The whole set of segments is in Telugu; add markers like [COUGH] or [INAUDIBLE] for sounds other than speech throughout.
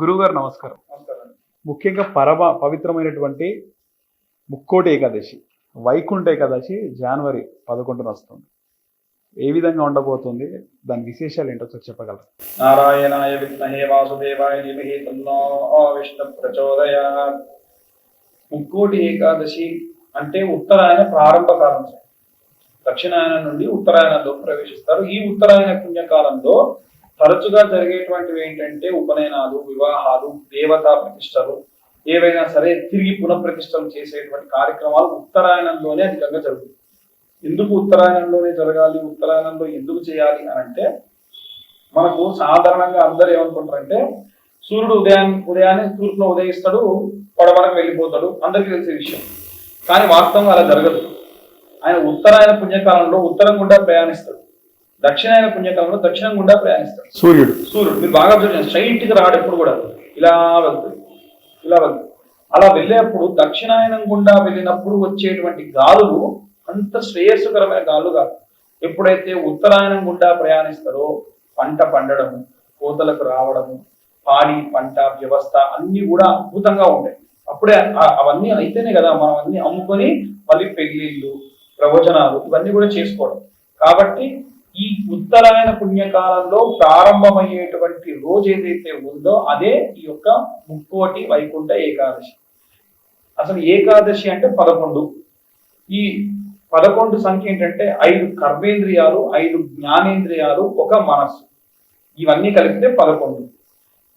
గురువుగారు నమస్కారం. ముఖ్యంగా పరమ పవిత్రమైనటువంటి ముక్కోటి ఏకాదశి వైకుంఠ ఏకాదశి జనవరి పదకొండున వస్తుంది. ఏ విధంగా ఉండబోతుంది? దాని విశేషాలు ఏంటో ఒకసారి చెప్పగలరు? నారాయణాయ విద్మహే వాసుదేవాయ ధీమహి తన్నో విష్ణు ప్రచోదయ ముక్కోటి ఏకాదశి అంటే ఉత్తరాయణ ప్రారంభ కాలం. దక్షిణాయన నుండి ఉత్తరాయణంలో ప్రవేశిస్తారు. ఈ ఉత్తరాయణ పుణ్యకాలంలో తరచుగా జరిగేటువంటివి ఏంటంటే ఉపనయనాలు వివాహాలు దేవతా ప్రతిష్టలు ఏవైనా సరే తిరిగి పునఃప్రతిష్టలు చేసేటువంటి కార్యక్రమాలు ఉత్తరాయణంలోనే అధికంగా జరుగుతాయి. ఎందుకు ఉత్తరాయణంలోనే జరగాలి ఉత్తరాయణంలో ఎందుకు చేయాలి అని అంటే మనకు సాధారణంగా అందరూ ఏమనుకుంటారంటే సూర్యుడు ఉదయం ఉదయాన్నే తూర్పులో ఉదయిస్తాడు పడవరకు వెళ్ళిపోతాడు అందరికీ తెలిసే విషయం. కానీ వాస్తవంగా అలా జరగదు. ఆయన ఉత్తరాయణ పుణ్యకాలంలో ఉత్తరం గుండా ప్రయాణిస్తాడు. దక్షిణాయన పుణ్యకాలంలో దక్షిణం గుండా ప్రయాణిస్తాడు. సూర్యుడు. సూర్యుడు. మీరు బాగా చూడండి స్ట్రైట్గా రాడు ఎప్పుడు కూడా. ఇలా వెళ్తుంది ఇలా వెళ్తుంది అలా వెళ్ళేప్పుడు దక్షిణాయనం గుండా వెళ్ళినప్పుడు వచ్చేటువంటి గాలులు అంత శ్రేయస్సుకరమైన గాలులు కాదు. ఎప్పుడైతే ఉత్తరాయణం గుండా ప్రయాణిస్తారో పంట పండడము కోతలకు రావడము పాడి పంట వ్యవస్థ అన్ని కూడా అద్భుతంగా ఉంటాయి. అప్పుడే అవన్నీ అయితేనే కదా మనం అన్ని అమ్ముకొని మళ్ళీ పెళ్ళిళ్ళు ప్రవచనాలు ఇవన్నీ కూడా చేసుకోవడం. కాబట్టి ఈ ఉత్తరాయణ పుణ్యకాలంలో ప్రారంభమయ్యేటువంటి రోజు ఏదైతే ఉందో అదే ఈ యొక్క ముక్కోటి వైకుంఠ ఏకాదశి. అసలు ఏకాదశి అంటే పదకొండు. ఈ పదకొండు సంఖ్య ఏంటంటే ఐదు కర్మేంద్రియాలు ఐదు జ్ఞానేంద్రియాలు ఒక మనస్సు. ఇవన్నీ కలిపితే పదకొండు.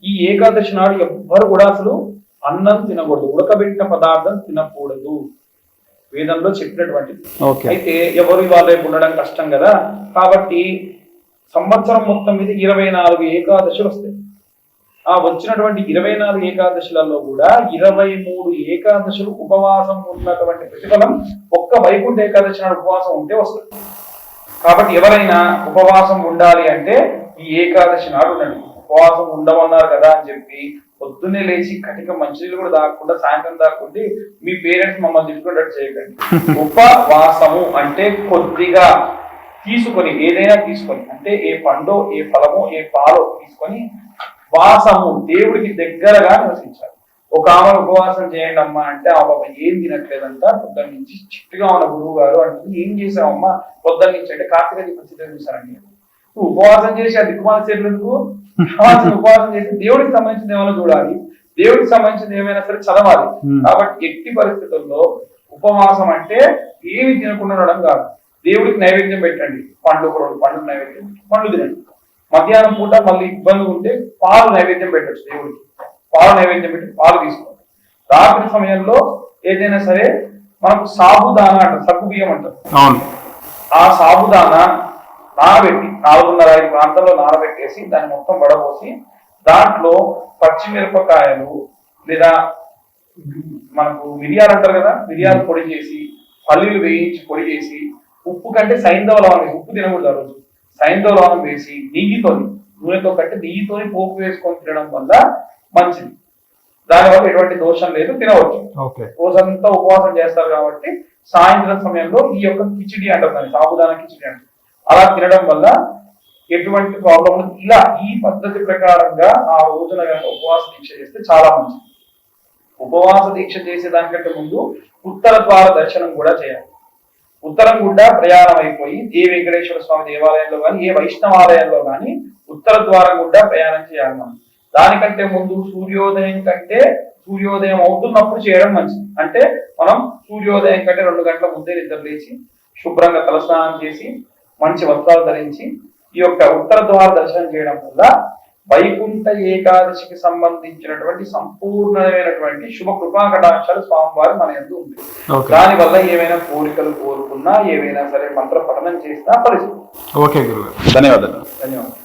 ఈ ఏకాదశి నాడు ఎవ్వరు కూడా అసలు అన్నం తినకూడదు. ఉడకబెట్టిన పదార్థం తినకూడదు. వేదంలో చెప్పినటువంటిది. ఓకే. అయితే ఎవరు ఇవాళ రేపు ఉండడం కష్టం కదా? కాబట్టి సంవత్సరం మొత్తం మీద ఇరవై నాలుగు ఏకాదశులు వస్తాయి. ఆ వచ్చినటువంటి ఇరవై నాలుగు ఏకాదశులలో కూడా ఇరవై మూడు ఏకాదశులు ఉపవాసం ఉన్నటువంటి ప్రతిఫలం ఒక్క వైకుంఠ ఏకాదశి నాడు ఉపవాసం ఉంటే వస్తుంది. కాబట్టి ఎవరైనా ఉపవాసం ఉండాలి అంటే ఈ ఏకాదశి నాడు ఉండండి. ఉపవాసం ఉండమన్నారు కదా అని చెప్పి పొద్దున్నే లేచి కటిక మంచినీళ్ళు కూడా తాగకుండా సాయంత్రం తాకుంటే మీ పేరెంట్స్ మమ్మల్ని తిట్టుకున్నట్టు చేయకండి. [LAUGHS] ఉపవాసము అంటే కొద్దిగా తీసుకొని ఏదైనా తీసుకొని అంటే ఏ పండో ఏ ఫలమో ఏ పాలో తీసుకొని వాసము దేవుడికి దగ్గరగా నివసించాలి. ఒక ఆమె ఉపవాసం చేయండి అమ్మా అంటే ఆ బాబా ఏం తినట్లేదంట పొద్దున్న నుంచి చిట్టుగా ఉన్న గురువు గారు అంటుంది. ఏం చేసావమ్మా పొద్దున్న నుంచి అంటే కార్తీక దీపం చిత్రం చూసారండి నువ్వు ఉపవాసం చేసి ఆ దిక్కుమాల కావాల్సిన ఉపవాసం చేసి దేవుడికి సంబంధించిన ఏమైనా చూడాలి దేవుడికి సంబంధించిన ఏమైనా సరే చదవాలి. కాబట్టి ఎట్టి పరిస్థితుల్లో ఉపవాసం అంటే ఏమి తినకుండా ఉండడం కాదు. దేవుడికి నైవేద్యం పెట్టండి. పండ్లు ఒక రెండు పండ్లు నైవేద్యం పండ్లు తినండి. మధ్యాహ్నం పూట మళ్ళీ ఇబ్బంది ఉంటే పాలు నైవేద్యం పెట్టచ్చు దేవుడికి. పాలు నైవేద్యం పెట్టి పాలు తీసుకోండి రాత్రి సమయంలో ఏదైనా సరే మనకు సాబుదానా అంటారు సగ్గు బియ్యం అంటారు. ఆ సాబుదానా నానబెట్టి నాలుగున్నర ఐదు ప్రాంతాల్లో నానబెట్టేసి దాన్ని మొత్తం వడపోసి దాంట్లో పచ్చిమిరపకాయలు లేదా మనకు మిరియాలు అంటారు కదా మిరియాలు పొడి చేసి పల్లీలు వేయించి పొడి చేసి ఉప్పు కంటే సైంధవ లవణం ఉప్పు తినకూడదు ఆ రోజు. సైంధవ లవణం వేసి నెయ్యితో నూనెతో కంటే నెయ్యితోని పోపు వేసుకొని తినడం వల్ల మంచిది. దానివల్ల ఎటువంటి దోషం లేదు తినవచ్చు. రోజంతా ఉపవాసం చేస్తారు కాబట్టి సాయంత్రం సమయంలో ఈ యొక్క కిచిడి అంటారు దాన్ని సాబుదాన కిచిడి అంటారు. అలా తినడం వల్ల ఎటువంటి ప్రాబ్లం ఇలా ఈ పద్ధతి ప్రకారంగా ఆ రోజున కనుక ఉపవాస దీక్ష చేస్తే చాలా మంచిది. ఉపవాస దీక్ష చేసే దానికంటే ముందు ఉత్తర ద్వార దర్శనం కూడా చేయాలి. ఉత్తరం గుండా ప్రయాణం అయిపోయి ఏ వెంకటేశ్వర స్వామి దేవాలయంలో కానీ ఏ వైష్ణవాలయంలో కానీ ఉత్తర ద్వారం గుండా ప్రయాణం చేయాలి మనం. దానికంటే ముందు సూర్యోదయం కంటే సూర్యోదయం అవుతున్నప్పుడు చేయడం మంచిది. అంటే మనం సూర్యోదయం కంటే రెండు గంటల ముందే నిద్ర లేచి శుభ్రంగా తలస్నానం చేసి మంచి వస్త్రాలు ధరించి ఈ యొక్క ఉత్తర ద్వార దర్శనం చేయడం వల్ల వైకుంఠ ఏకాదశికి సంబంధించినటువంటి సంపూర్ణమైనటువంటి శుభ కృపా కటాక్షాలు స్వామివారి మన ఎందు ఉంది. దాని వల్ల ఏమైనా కోరికలు కోరుకున్నా ఏవైనా సరే మంత్ర పఠనం చేసినా పరిస్థితి ఓకే ధన్యవాదాలు. ధన్యవాదాలు.